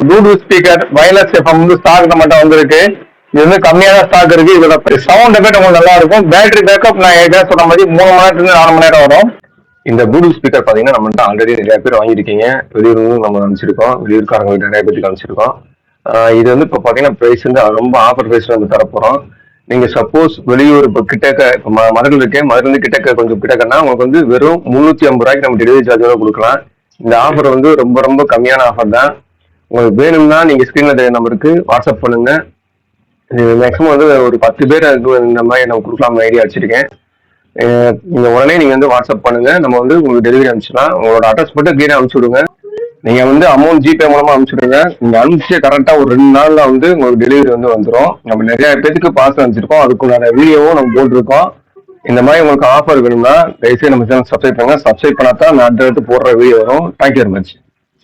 Bluetooth speaker wireless FM வந்து stock நம்மகிட்ட வந்திருக்கு. இது வந்து கம்மியான ஸ்டாக் இருக்கு. இதோட சவுண்ட் எஃபெக்ட் உங்களுக்கு நல்லா இருக்கும். பேட்டரி பேக்கப் நான் ஏற்கனவே சொன்ன மாதிரி மூணு மணி நேரத்துல நாலு மணி நேரம் வரும். இந்த ப்ளூடூத் ஸ்பீக்கர் பார்த்தீங்கன்னா நம்மள்ட்ட ஆல்ரெடி நிறைய பேர் வாங்கியிருக்கீங்க. வெளியூர் நம்ம அனுப்பிச்சிருக்கோம் வெளியூர்காரங்க நிறைய பேருக்கு அனுப்பிச்சிருக்கோம் இது வந்து இப்போ பார்த்தீங்கன்னா ப்ரைஸ் வந்து ரொம்ப ஆஃபர் ப்ரைஸ் வந்து தரப்போகிறோம் நீங்க சப்போஸ் வெளியூர் இப்போ கிட்டக்க இப்போ ம இருக்கேன். மதுரையிலேருந்து கிட்டக்க கொஞ்சம் கிட்டக்கன்னா உங்களுக்கு வந்து வெறும் முந்நூற்றி ஐம்பது ரூபாய்க்கு நம்ம டெலிவரி சார்ஜோட கொடுக்கலாம். இந்த ஆஃபர் வந்து ரொம்ப ரொம்ப கம்மியான ஆஃபர் தான். உங்களுக்கு வேணும்னா நீங்க ஸ்க்ரீனில் தெரிய நம்பருக்கு வாட்ஸ்அப் பண்ணுங்க. மேக்ஸிமம் வந்து ஒரு பத்து பேர் அதுக்கு இந்த மாதிரி நம்ம கொடுக்கலாம் ஐடியா வச்சிருக்கேன். அஹ் உடனே நீங்க வந்து வாட்ஸ்அப் பண்ணுங்க. நம்ம வந்து உங்களுக்கு டெலிவரி அனுப்பிச்சிடலாம். உங்களோட அட்ரஸ் மட்டும் கீழே அனுப்பிச்சு விடுங்க. நீங்க வந்து அமௌண்ட் ஜிபே மூலமா அனுப்பிச்சுடுங்க. நீங்க அனுப்பிச்சு கரெக்டா ஒரு ரெண்டு நாள்ல வந்து உங்களுக்கு டெலிவரி வந்து வந்துடும் நம்ம நிறைய பேருக்கு பாஸ் அனுப்பிச்சிருக்கோம். அதுக்குண்டான வீடியோவும் நம்ம போட்டிருக்கோம். இந்த மாதிரி உங்களுக்கு ஆஃபர் வேணும்னா தயவுசெய்து நம்ம சேனல் சப்ஸ்கிரைப் பண்ணுங்க. சப்ஸ்கிரைப் பண்ணாதான் நான் அடுத்தடுத்து போடுற வீடியோ வரும். Thank you very much